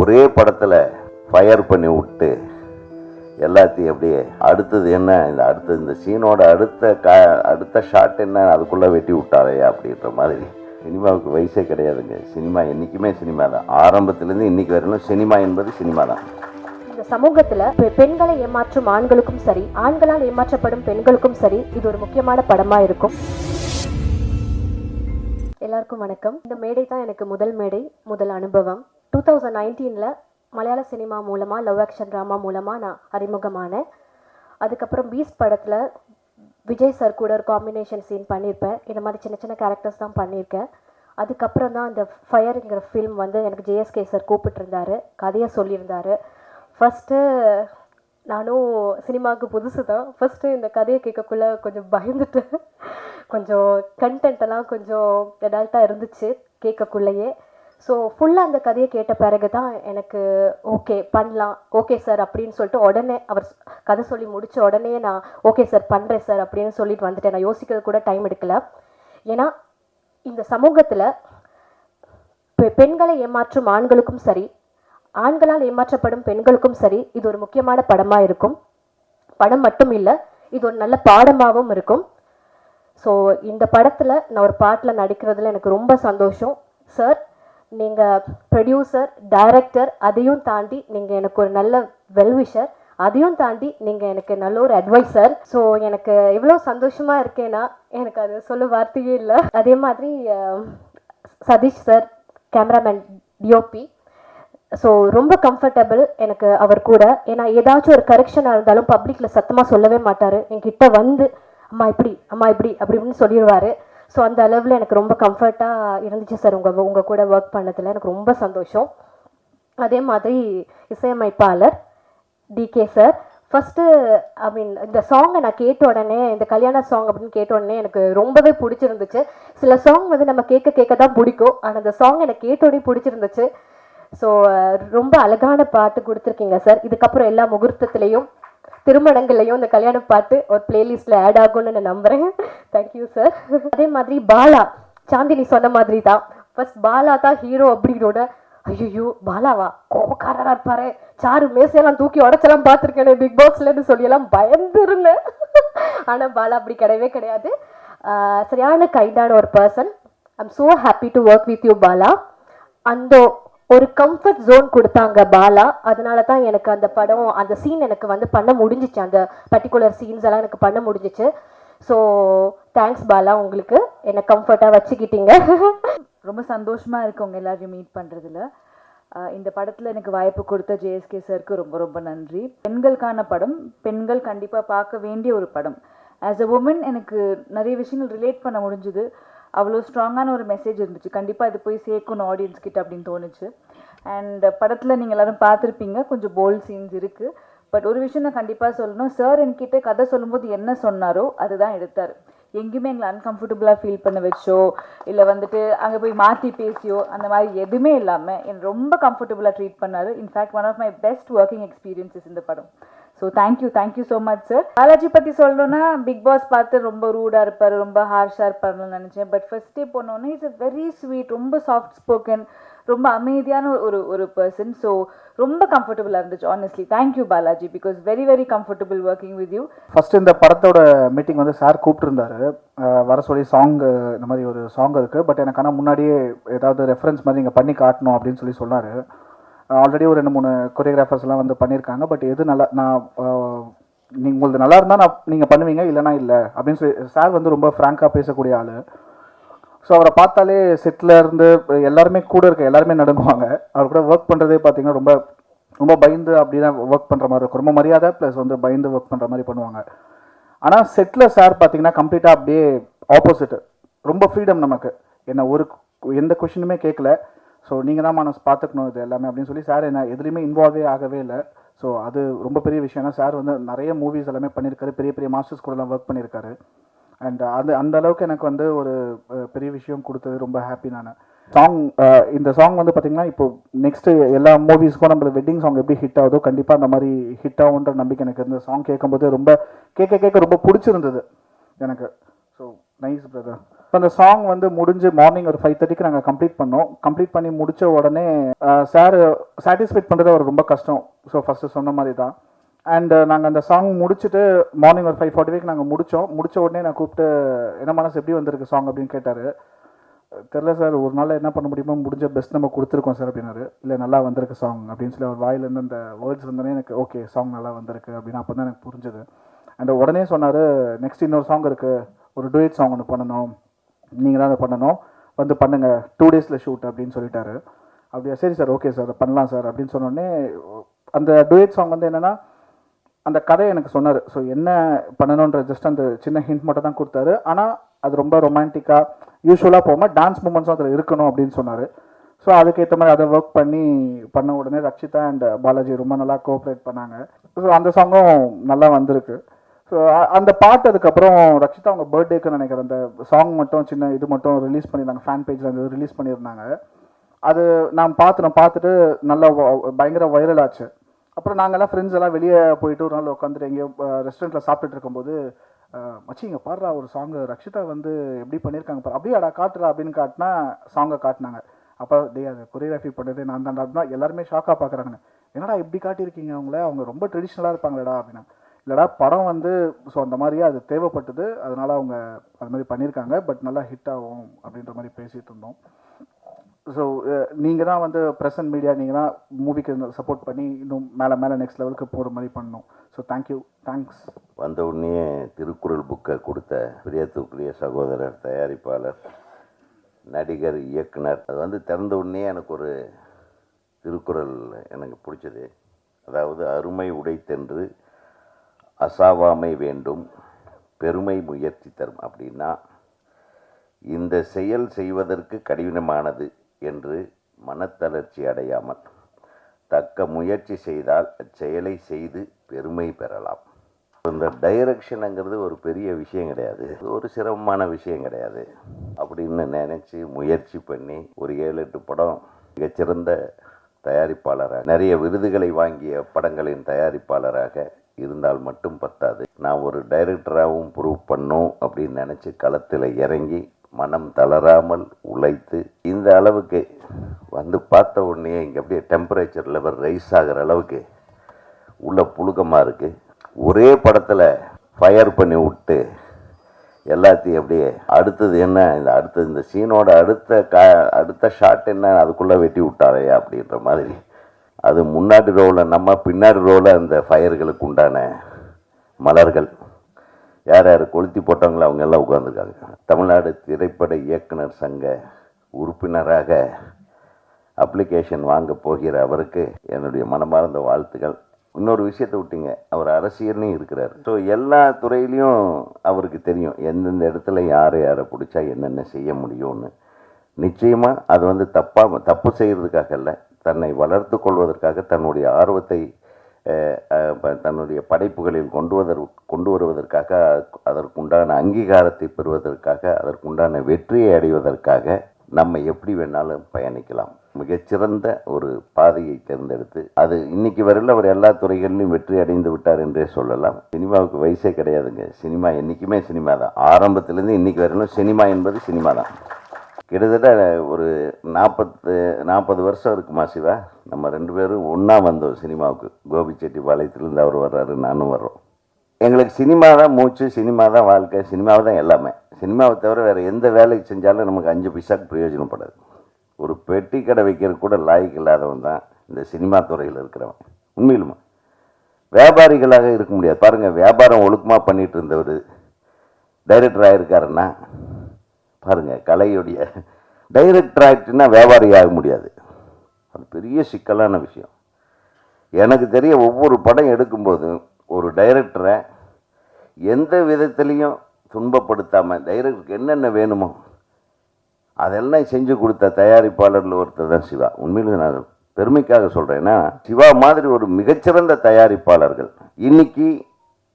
ஒரே படத்தில் ஃபயர் பண்ணி விட்டு எல்லாத்தையும் அப்படியே அடுத்தது என்ன? இந்த அடுத்தது இந்த சீனோட அடுத்த கா அடுத்த ஷாட் என்ன? அதுக்குள்ளே வெட்டி விட்டாரே அப்படின்ற மாதிரி. சினிமாவுக்கு வயசே கிடையாதுங்க. சினிமா என்றைக்குமே சினிமா தான் ஆரம்பத்துலேருந்து இன்னைக்கு வரையிலும் சினிமா என்பது சினிமா தான் இந்த சமூகத்துல பெண்களை ஏமாற்றும் ஆண்களுக்கும் சரி ஆண்களால் ஏமாற்றப்படும் பெண்களுக்கும் சரி இது ஒரு முக்கியமான படமா இருக்கும். எல்லாருக்கும் வணக்கம். இந்த மேடை தான் எனக்கு முதல் மேடை முதல் அனுபவம். டூ தௌசண்ட் நைன்டீனில் மலையாள சினிமா மூலமாக லவ் ஆக்ஷன் ட்ராமா மூலமாக நான் அறிமுகமானேன். அதுக்கப்புறம் பீஸ் படத்தில் விஜய் சார் கூட ஒரு காம்பினேஷன் சீன் பண்ணியிருப்பேன் இந்த மாதிரி சின்ன சின்ன கேரக்டர்ஸ் தான் பண்ணியிருக்கேன் அதுக்கப்புறம் தான் அந்த ஃபயருங்கிற ஃபிலிம் வந்து எனக்கு ஜேஎஸ்கே சார் கூப்பிட்டுருந்தாரு. கதையை சொல்லியிருந்தாரு. ஃபஸ்ட்டு நானும் சினிமாவுக்கு புதுசு தான். ஃபஸ்ட்டு இந்த கதையை கேட்கக்குள்ள கொஞ்சம் பயந்துட்டு கொஞ்சம் content எல்லாம் கொஞ்சம் அடல்ட்டாக இருந்துச்சு கேட்கக்குள்ளேயே. ஸோ ஃபுல்லாக அந்த கதையை கேட்ட பிறகு தான் எனக்கு ஓகே பண்ணலாம். ஓகே சார் அப்படின்னு சொல்லிட்டு உடனே அவர் கதை சொல்லி முடித்த உடனே நான் ஓகே சார் பண்ணுறேன் சார் அப்படின்னு சொல்லிட்டு வந்துட்டேன். நான் யோசிக்கிறது கூட டைம் எடுக்கல. ஏன்னா இந்த சமூகத்தில் பெண்களை ஏமாற்றும் ஆண்களுக்கும் சரி ஆண்களால் ஏமாற்றப்படும் பெண்களுக்கும் சரி இது ஒரு முக்கியமான படமாக இருக்கும். படம் மட்டும் இல்லை இது ஒரு நல்ல பாடமாகவும் இருக்கும். ஸோ இந்த படத்தில் நான் ஒரு பாட்டில் நடிக்கிறதுல எனக்கு ரொம்ப சந்தோஷம். சார் நீங்கள் ப்ரொடியூசர் டைரக்டர் அதையும் தாண்டி நீங்கள் எனக்கு ஒரு நல்ல வெல்விஷர் அதையும் தாண்டி நீங்கள் எனக்கு நல்ல ஒரு அட்வைசர் ஸோ எனக்கு எவ்வளோ சந்தோஷமாக இருக்கேன்னா எனக்கு அது சொல்ல வார்த்தையே இல்லை. அதே மாதிரி Satish sir cameraman DOP so ரொம்ப கம்ஃபர்டபுள் எனக்கு அவர் கூட. ஏன்னா ஏதாச்சும் ஒரு கரெக்ஷனாக இருந்தாலும் பப்ளிக்கில் சத்தமாக சொல்லவே மாட்டார். என்கிட்ட வந்து அம்மா இப்படி அம்மா இப்படி அப்படி இப்படின்னு சொல்லிடுவார். ஸோ அந்த அளவில் எனக்கு ரொம்ப கம்ஃபர்ட்டாக இருந்துச்சு சார் உங்கள் உங்கள் கூட ஒர்க் பண்ணதில் எனக்கு ரொம்ப சந்தோஷம். அதே மாதிரி இசையமைப்பாளர் DK sir first I mean இந்த சாங்கை நான் கேட்ட உடனே இந்த கல்யாண சாங் அப்படின்னு கேட்ட உடனே எனக்கு ரொம்பவே பிடிச்சிருந்துச்சு. சில சாங் வந்து நம்ம கேட்க கேட்க தான் பிடிக்கும். ஆனால் அந்த சாங் எனக்கு கேட்ட உடனே பிடிச்சிருந்துச்சு. ஸோ ரொம்ப அழகான பாட்டு கொடுத்துருக்கீங்க சார் இதுக்கப்புறம் எல்லா முகூர்த்தத்துலேயும் திருமணங்கள்லையும் இந்த கல்யாணம் பாட்டு ஒரு பிளேலிஸ்ட்டில் ஆட் ஆகும்னு நான் நம்புகிறேன் தேங்க்யூ சார் அதே மாதிரி பாலா சாந்தினி சொன்ன மாதிரி தான் ஃபர்ஸ்ட் பாலா தான் ஹீரோ அப்படிங்கிறோட ஐயோ பாலாவா? கோபக்காரராக இருப்பாரு. சாரு மேசையெல்லாம் தூக்கி உடச்செல்லாம் பார்த்துருக்கேன் பிக் பாஸ்லன்னு சொல்லி எல்லாம் பயந்துருந்தேன். ஆனால் பாலா அப்படி கிடையவே கிடையாது. சரியான கைண்டான ஒரு person I'm so happy to work with you Bala. அந்த ஒரு கம்ஃபர்ட் ஜோன் கொடுத்தாங்க பாலா. அதனால தான் எனக்கு அந்த படம் அந்த சீன் எனக்கு வந்து பண்ண முடிஞ்சிச்சு. அந்த பர்டிகுலர் சீன்ஸ் எல்லாம் எனக்கு பண்ண முடிஞ்சிச்சு. ஸோ தேங்க்ஸ் பாலா உங்களுக்கு. என்னை கம்ஃபர்ட்டாக வச்சுக்கிட்டீங்க. ரொம்ப சந்தோஷமா இருக்கு உங்க எல்லாரையும் மீட் பண்றதுல. இந்த படத்துல எனக்கு வாய்ப்பு கொடுத்த ஜேஎஸ்கே சாருக்கு ரொம்ப ரொம்ப நன்றி. பெண்களுக்கான படம் பெண்கள் கண்டிப்பாக பார்க்க வேண்டிய ஒரு படம். ஆஸ் அ உமன் எனக்கு நிறைய விஷயங்கள் ரிலேட் பண்ண முடிஞ்சுது. அவ்வளோ ஸ்ட்ராங்கான ஒரு மெசேஜ் இருந்துச்சு. கண்டிப்பாக இது போய் சேர்க்கணும் ஆடியன்ஸ் கிட்ட அப்படின்னு தோணுச்சு. அண்ட் படத்தில் நீங்கள் எல்லாரும் பார்த்துருப்பீங்க. கொஞ்சம் போல்ட் சீன்ஸ் இருக்குது பட் ஒரு விஷயம் நான் கண்டிப்பாக சொல்லணும். சார் என்கிட்ட கதை சொல்லும்போது என்ன சொன்னாரோ அதுதான் எடுத்தார். எங்கேயுமே எங்களை அன்கம்ஃபர்டபுளாக ஃபீல் பண்ண வச்சோ இல்லை வந்துட்டு அங்கே போய் மாற்றி பேசியோ அந்த மாதிரி எதுவுமே இல்லாமல் என்னை ரொம்ப கம்ஃபர்டபுளாக ட்ரீட் பண்ணார். In fact one of my best working experiences இந்த படம். So thank you thank you so much sir Balaji பற்றி சொல்லணும்னா பிக் பாஸ் பார்த்து ரொம்ப ரூடாக இருப்பார் ரொம்ப ஹார்ஷாக இருப்பார்னு நினச்சேன். பட் ஃபஸ்ட்டே போனோன்னே இட்ஸ் அ வெரி ஸ்வீட் ரொம்ப சாஃப்ட் ஸ்போக்கன் ரொம்ப அமைதியான ஒரு ஒரு பர்சன் ஸோ ரொம்ப கம்ஃபர்டபுளாக இருந்துச்சு honestly thank you Balaji because very very comfortable working with you first இந்த படத்தோட மீட்டிங் வந்து சார் கூப்பிட்டுருந்தாரு. வர சொல்லி சாங் இந்த மாதிரி ஒரு சாங் இருக்குது பட் எனக்கு ஆனால் முன்னாடியே ஏதாவது ரெஃபரன்ஸ் மாதிரி நீங்கள் பண்ணி காட்டணும் அப்படின்னு சொல்லி சொன்னார். ஆல்ரெடி ஒரு ரெண்டு மூணு கொரியோகிராஃபர்ஸ்லாம் வந்து பண்ணியிருக்காங்க பட் எது நல்லா நான் நீங்கள் உங்களுக்கு நல்லா இருந்தால் நான் நீங்கள் பண்ணுவீங்க இல்லைனா இல்லை. அப்படின்னு சொல்லி சார் வந்து ரொம்ப ஃப்ராங்காக பேசக்கூடிய ஆள். ஸோ அவரை பார்த்தாலே செட்டில் இருந்து எல்லாருமே கூட இருக்க எல்லாருமே நடுங்குவாங்க. அவர் கூட ஒர்க் பண்ணுறதே பார்த்தீங்கன்னா ரொம்ப ரொம்ப பயந்து அப்படி தான் ஒர்க் பண்ணுற மாதிரி இருக்கும். ரொம்ப மரியாதை ப்ளஸ் வந்து பயந்து ஒர்க் பண்ணுற மாதிரி பண்ணுவாங்க. ஆனால் செட்டில் சார் பார்த்தீங்கன்னா கம்ப்ளீட்டாக அப்படியே ஆப்போசிட்டு ரொம்ப ஃப்ரீடம் நமக்கு. என்ன ஒரு எந்த கொஷினுமே கேட்கல ஸோ நீங்கள் தான் மனசு பார்த்துக்கணும் இது எல்லாமே அப்படின்னு சொல்லி சார் என்ன எதுலேயுமே இன்வால்வே ஆகவே இல்லை. ஸோ அது ரொம்ப பெரிய விஷயம்னா சார் வந்து நிறைய மூவிஸ் எல்லாமே பண்ணியிருக்காரு. பெரிய பெரிய மாஸ்டர்ஸ் கூடலாம் ஒர்க் பண்ணியிருக்காரு. அண்ட் அது அந்த அளவுக்கு எனக்கு வந்து ஒரு பெரிய விஷயம் கொடுத்தது ரொம்ப ஹாப்பி நான். சாங் இந்த சாங் வந்து பார்த்தீங்கன்னா இப்போ நெக்ஸ்ட் எல்லா மூவிஸ்க்கும் நம்ம வெட்டிங் சாங் எப்படி ஹிட் ஆகுதோ கண்டிப்பாக அந்த மாதிரி ஹிட் ஆகுன்ற நம்பிக்கை எனக்கு. இந்த சாங் கேட்கும்போது ரொம்ப கேட்க கேட்க ரொம்ப பிடிச்சிருந்தது எனக்கு. ஸோ நைஸ் பிரதர் ஸோ அந்த சாங் வந்து முடிஞ்சு மார்னிங் ஒரு ஃபைவ் தேர்ட்டிக்கு நாங்கள் கம்ப்ளீட் பண்ணோம். கம்ப்ளீட் பண்ணி முடித்த உடனே சார் சாட்டிஸ்ஃபைட் பண்ணுறது அவர் ரொம்ப கஷ்டம். ஸோ ஃபஸ்ட்டு சொன்ன மாதிரி தான் அண்ட் நாங்கள் அந்த சாங் முடிச்சுட்டு மார்னிங் ஒரு ஃபைவ் ஃபார்ட்டி ஃபைவ் நாங்கள் முடித்தோம் முடித்த உடனே நான் கூப்பிட்டு என்ன மனசு எப்படி வந்திருக்கு சாங் அப்படின்னு கேட்டார். தெரில சார் ஒரு நாள் என்ன பண்ண முடியுமோ முடிஞ்ச பெஸ்ட் நம்ம கொடுத்துருக்கோம் சார் அப்படின்னாரு. இல்லை நல்லா வந்திருக்கு சாங் அப்படின்னு சொல்லி அவர் வாயிலேருந்து அந்த வேர்ட்ஸ் வந்தோடனே எனக்கு ஓகே சாங் நல்லா வந்திருக்கு அப்படின்னு அப்போ தான் எனக்கு புரிஞ்சுது. அண்ட் உடனே சொன்னார் நெக்ஸ்ட் இன்னொரு சாங் இருக்குது ஒரு டூயட் சாங் ஒன்று பண்ணணும். நீங்கள் தான் அதை பண்ணணும். வந்து பண்ணுங்கள் டூ டேஸில் ஷூட் அப்படின்னு சொல்லிட்டாரு. அப்படியா? சரி சார் ஓகே சார் பண்ணலாம் சார் அப்படின்னு சொன்னோடனே அந்த டுயட் சாங் வந்து என்னென்னா அந்த கதையை எனக்கு சொன்னார். ஸோ என்ன பண்ணணுன்ற ஜஸ்ட் அந்த சின்ன ஹிண்ட் மட்டும் தான் கொடுத்தாரு. ஆனால் அது ரொம்ப ரொமான்டிக்காக யூஸ்வலாக போகாமல் டான்ஸ் மூமெண்ட்ஸும் அதில் இருக்கணும் அப்படின்னு சொன்னார். ஸோ அதுக்கேற்ற மாதிரி அதை ஒர்க் பண்ணி பண்ண உடனே ரக்ஷிதா அண்ட் பாலாஜி ரொம்ப நல்லா கோஆப்ரேட் பண்ணாங்க. ஸோ அந்த சாங்கும் நல்லா வந்திருக்கு. ஸோ அந்த பாட்டு அதுக்கப்புறம் ரக்ஷிதா அவங்க பர்த்டேக்கு நினைக்கிறேன். அந்த சாங் மட்டும் சின்ன இது மட்டும் ரிலீஸ் பண்ணியிருந்தாங்க ஃபேன் பேஜில் அந்த ரிலீஸ் பண்ணியிருந்தாங்க அது நான் பார்த்துட்டோம் பார்த்துட்டு நல்லா பயங்கர வைரல் ஆச்சு. அப்புறம் நாங்கெல்லாம் ஃப்ரெண்ட்ஸ் எல்லாம் வெளியே போயிட்டு ஒரு நாள் உட்காந்துட்டு எங்கேயோ ரெஸ்டாரண்ட்டில் சாப்பிட்டுட்டு இருக்கும்போது மச்சி இங்கே பாடுறா ஒரு சாங்கு ரக்ஷிதா வந்து எப்படி பண்ணியிருக்காங்க பாரு. அப்படியாடா காட்டுறா அப்படின்னு காட்டினா சாங்கை காட்டினாங்க. அப்போ டே அது கொரியோகிராஃபி பண்ணது நான் தான் அப்படின்னா எல்லாருமே ஷாக்காக பார்க்குறாங்க என்னடா இப்படி காட்டியிருக்கீங்க அவங்கள? அவங்க ரொம்ப ட்ரெடிஷ்னலாக இருப்பாங்களடா அப்படின்னா இல்லைடா படம் வந்து ஸோ அந்த மாதிரியே அது தேவைப்பட்டது. அதனால் அவங்க அது மாதிரி பண்ணியிருக்காங்க. பட் நல்லா ஹிட் ஆகும் அப்படின்ற மாதிரி பேசிகிட்டு இருந்தோம். ஸோ நீங்கள் தான் வந்து ப்ரெசன்ட் மீடியா நீங்கள் தான் மூவிக்கு சப்போர்ட் பண்ணி இன்னும் மேலே மேலே நெக்ஸ்ட் லெவலுக்கு போகிற மாதிரி பண்ணணும். ஸோ தேங்க்யூ தேங்க்ஸ் வந்த உடனே திருக்குறள் புக்கை கொடுத்த பிரியத்துக்குரிய சகோதரர் தயாரிப்பாளர் நடிகர் இயக்குனர். அது வந்து திறந்த உடனே எனக்கு ஒரு திருக்குறள் எனக்கு பிடிச்சது. அதாவது அருமை உடைத்தென்று அசாவாமை வேண்டும் பெருமை முயற்சி தரும் அப்படின்னா இந்த செயல் செய்வதற்கு கடினமானது என்று மனத்தளர்ச்சி அடையாமல் தக்க முயற்சி செய்தால் அச்செயலை செய்து பெருமை பெறலாம். இந்த டைரக்ஷனுங்கிறது ஒரு பெரிய விஷயம் கிடையாது. ஒரு சிரமமான விஷயம் கிடையாது. அப்படின்னு நினச்சி முயற்சி பண்ணி ஒரு ஏழு எட்டு படம் மிகச்சிறந்த தயாரிப்பாளராக நிறைய விருதுகளை வாங்கிய படங்களின் தயாரிப்பாளராக இருந்தால் மட்டும் பத்தாது. நான் ஒரு டைரக்டராகவும் ப்ரூவ் பண்ணும் அப்படின்னு நினச்சி களத்தில் இறங்கி மனம் தளராமல் உழைத்து இந்த அளவுக்கு வந்து பார்த்த உடனே இங்கே அப்படியே டெம்பரேச்சர் லெவல் ரைஸ் ஆகிற அளவுக்கு உள்ள புழுக்கமாக இருக்குது ஒரே படத்தில் ஃபயர் பண்ணி விட்டு எல்லாத்தையும் அப்படியே அடுத்தது என்ன? இந்த அடுத்தது இந்த சீனோட அடுத்த கா அடுத்த ஷாட் என்ன? அதுக்குள்ளே வெட்டி விட்டாரையா அப்படின்ற மாதிரி. அது முன்னாடி ரோவில் நம்ம பின்னாடி ரோவில் அந்த ஃபயர்களுக்கு உண்டான மலர்கள். யார் யார் கொளுத்தி போட்டாங்களோ அவங்க எல்லாம் உட்காந்துருக்காங்க தமிழ்நாடு திரைப்பட இயக்குனர் சங்க உறுப்பினராக அப்ளிகேஷன் வாங்க போகிற அவருக்கு என்னுடைய மனமார்ந்த வாழ்த்துக்கள். இன்னொரு விஷயத்தை விட்டீங்க அவர் அரசியல்லையும் இருக்கிறார். ஸோ எல்லா துறையிலையும் அவருக்கு தெரியும் எந்தெந்த இடத்துல யாரை யாரை பிடிச்சா என்னென்ன செய்ய முடியும்னு. நிச்சயமாக அது வந்து தப்பாக தப்பு செய்கிறதுக்காக இல்லை தன்னை வளர்த்து கொள்வதற்காக தன்னுடைய ஆர்வத்தை தன்னுடைய படைப்புகளில் கொண்டு வதற் கொண்டு வருவதற்காக அதற்குண்டான அங்கீகாரத்தை பெறுவதற்காக அதற்குண்டான வெற்றியை அடைவதற்காக நம்ம எப்படி வேணாலும் பயணிக்கலாம். மிகச்சிறந்த ஒரு பாதையை தேர்ந்தெடுத்து அது இன்னைக்கு வரையில் அவர் எல்லா துறைகளிலும் வெற்றி அடைந்து விட்டார் என்றே சொல்லலாம். சினிமாவுக்கு வயசே கிடையாதுங்க. சினிமா என்றைக்குமே சினிமா தான் ஆரம்பத்திலேருந்து இன்னைக்கு வரையிலும் சினிமா என்பது சினிமா தான் கிட்டத்தட்ட ஒரு நாற்பத்து நாற்பது வருஷம் இருக்குமா சிவா? நம்ம ரெண்டு பேரும் ஒன்றா வந்தோம் சினிமாவுக்கு. கோபிச்செட்டிப்பாளையத்துலேருந்து அவர் வர்றாரு நானும் வர்றோம். எங்களுக்கு சினிமா தான் மூச்சு சினிமா தான் வாழ்க்கை சினிமாவை தான் எல்லாமே. சினிமாவை தவிர வேறு எந்த வேலைக்கு செஞ்சாலும் நமக்கு அஞ்சு பைசாக்கு பிரயோஜனப்படாது ஒரு பெட்டி கடை வைக்கிறது கூட லாய்க்கு இல்லாதவன் தான் இந்த சினிமா துறையில் இருக்கிறவன். உண்மையிலுமா? வியாபாரிகளாக இருக்க முடியாது. பாருங்கள் வியாபாரம் ஒழுக்கமாக பண்ணிகிட்டு இருந்தவர் டைரக்டர் ஆகிருக்காருன்னா பாருங்கள் கலையுடைய டைரக்டர் ஆகிட்டுனா வியாபாரி ஆக முடியாது. அது பெரிய சிக்கலான விஷயம். எனக்கு தெரிய ஒவ்வொரு படம் எடுக்கும்போதும் ஒரு டைரக்டரை எந்த விதத்துலேயும் துன்பப்படுத்தாமல் டைரக்டருக்கு என்னென்ன வேணுமோ அதெல்லாம் செஞ்சு கொடுத்த தயாரிப்பாளரில் ஒருத்தர் தான் சிவா. உண்மையிலும் நான் பெருமைக்காக சொல்கிறேன்னா சிவா மாதிரி ஒரு மிகச்சிறந்த தயாரிப்பாளர்கள் இன்னைக்கு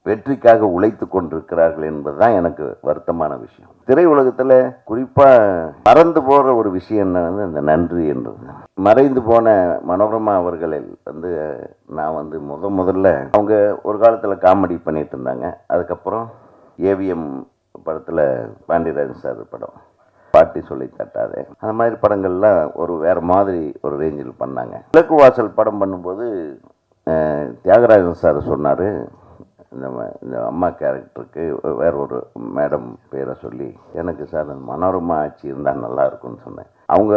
வெற்றிக்காக உழைத்து கொண்டிருக்கிறார்கள் என்பதுதான் எனக்கு வருத்தமான விஷயம். திரையுலகத்தில் குறிப்பாக மறந்து போகிற ஒரு விஷயம் என்னன்னு இந்த நன்றி என்றது மறைந்து போன மனோரமா அவர்களில் வந்து நான் வந்து முத முதல்ல அவங்க ஒரு காலத்தில் காமெடி பண்ணிட்டு இருந்தாங்க. அதுக்கப்புறம் ஏவிஎம் படத்தில் பாண்டியராஜன் சார் படம் பாட்டி சொல்லி தட்டாதே. அந்த மாதிரி படங்கள்லாம் ஒரு வேற மாதிரி ஒரு ரேஞ்சில் பண்ணாங்க. கிழக்கு வாசல் படம் பண்ணும்போது தியாகராஜன் சார் சொன்னார் இந்த இந்த அம்மா கேரக்டருக்கு வேற ஒரு மேடம் பேரை சொல்லி எனக்கு சார் அந்த மனோரமா ஆட்சி இருந்தால் நல்லா இருக்கும்னு சொன்னேன். அவங்க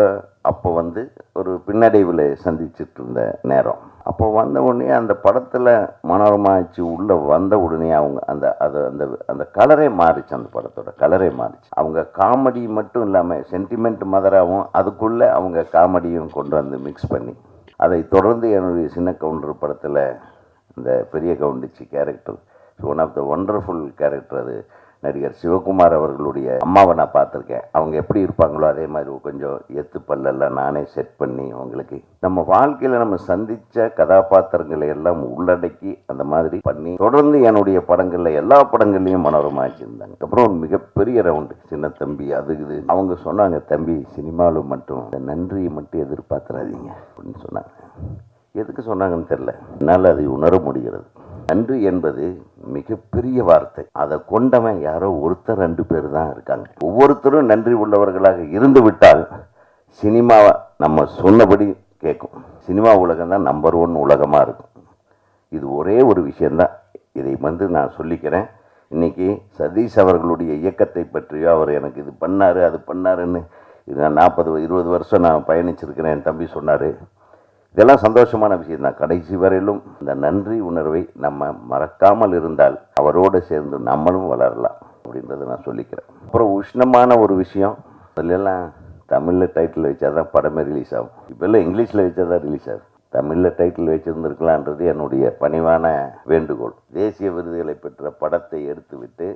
அப்போ வந்து ஒரு பின்னடைவில் சந்திச்சுட்டு இருந்த நேரம். அப்போ வந்த உடனே அந்த படத்தில் மனோரமா ஆட்சி உள்ளே வந்த உடனே அவங்க அந்த அது அந்த அந்த கலரே மாறிச்சு அந்த படத்தோட கலரே மாறிச்சு. அவங்க காமெடி மட்டும் இல்லாமல் சென்டிமெண்ட் மதராகவும் அதுக்குள்ளே அவங்க காமெடியும் கொண்டு வந்து மிக்ஸ் பண்ணி அதை தொடர்ந்து என்னுடைய சின்ன கவுண்டர் படத்தில் இந்த பெரிய கவுண்டிச்சி character one of the wonderful character அது நடிகர் சிவகுமார் அவர்களுடைய அம்மாவை நான் பார்த்துருக்கேன். அவங்க எப்படி இருப்பாங்களோ அதே மாதிரி கொஞ்சம் எத்து பல்லெல்லாம் நானே செட் பண்ணி அவங்களுக்கு நம்ம வாழ்க்கையில் நம்ம சந்தித்த கதாபாத்திரங்களை எல்லாம் உள்ளடக்கி அந்த மாதிரி பண்ணி தொடர்ந்து என்னுடைய படங்களில் எல்லா படங்கள்லையும் மனோரமாச்சிருந்தாங்க அப்புறம் மிகப்பெரிய ரவுண்டு சின்ன தம்பி அது இது. அவங்க சொன்னாங்க தம்பி சினிமாவில் மட்டும் நன்றியை மட்டும் எதிர்பார்த்துறாதீங்க அப்படின்னு சொன்னாங்க. எதுக்கு சொன்னாங்கன்னு தெரில என்னால் அதை உணர முடிகிறது. நன்றி என்பது மிகப்பெரிய வார்த்தை. அதை கொண்டவன் யாரோ ஒருத்தர் ரெண்டு பேர் தான் இருக்காங்க. ஒவ்வொருத்தரும் நன்றி உள்ளவர்களாக இருந்து விட்டால் சினிமாவை நம்ம சொன்னபடி கேட்கும். சினிமா உலகம் தான் நம்பர் ஒன் உலகமாக இருக்கும். இது ஒரே ஒரு விஷயந்தான் இதை வந்து நான் சொல்லிக்கிறேன். இன்றைக்கி சதீஷ் அவர்களுடைய இயக்கத்தை பற்றியோ அவர் எனக்கு இது பண்ணார் அது பண்ணாருன்னு இது நான் நாற்பது இருபது வருஷம் நான் பயணிச்சிருக்கிறேன். என் தம்பி சொன்னார் இதெல்லாம் சந்தோஷமான விஷயம் தான் கடைசி வரையிலும் இந்த நன்றி உணர்வை நம்ம மறக்காமல் இருந்தால் அவரோடு சேர்ந்து நம்மளும் வளரலாம் அப்படின்றத நான் சொல்லிக்கிறேன். அப்புறம் உஷ்ணமான ஒரு விஷயம். அதிலெல்லாம் தமிழில் டைட்டில் வச்சா தான் படமே ரிலீஸ் ஆகும். இப்போல்லாம் இங்கிலீஷில் வச்சா தான் ரிலீஸ் ஆகும் தமிழில் டைட்டில் வச்சுருந்துருக்கலான்றது என்னுடைய பணிவான வேண்டுகோள். தேசிய விருதுகளை பெற்ற படத்தை எடுத்துவிட்டு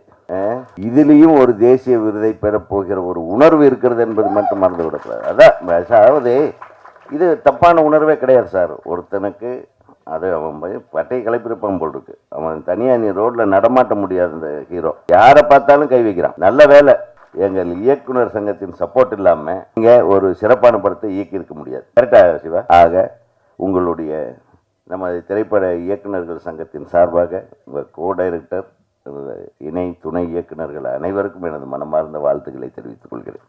இதுலேயும் ஒரு தேசிய விருதை பெறப்போகிற ஒரு உணர்வு இருக்கிறது என்பது மட்டும் மறந்து விடக்கூடாது அதான் அதாவது இது தப்பான உணர்வே கிடையாது சார். ஒருத்தனுக்கு அது அவன் போய் பட்டையை கிளப்பிருப்பான் போல் இருக்கு. அவன் தனியாக நீ ரோட்டில் நடமாட்ட முடியாது இந்த ஹீரோ. யாரை பார்த்தாலும் கை வைக்கிறான். நல்ல வேலை. எங்கள் இயக்குனர் சங்கத்தின் சப்போர்ட் இல்லாமல் இங்கே ஒரு சிறப்பான படத்தை இயக்கியிருக்க முடியாது. கரெக்டா சிவா? ஆக உங்களுடைய நமது திரைப்பட இயக்குனர்கள் சங்கத்தின் சார்பாக உங்கள் கோ டைரக்டர் இணை துணை இயக்குனர்கள் அனைவருக்கும் எனது மனமார்ந்த வாழ்த்துக்களை தெரிவித்துக் கொள்கிறேன்.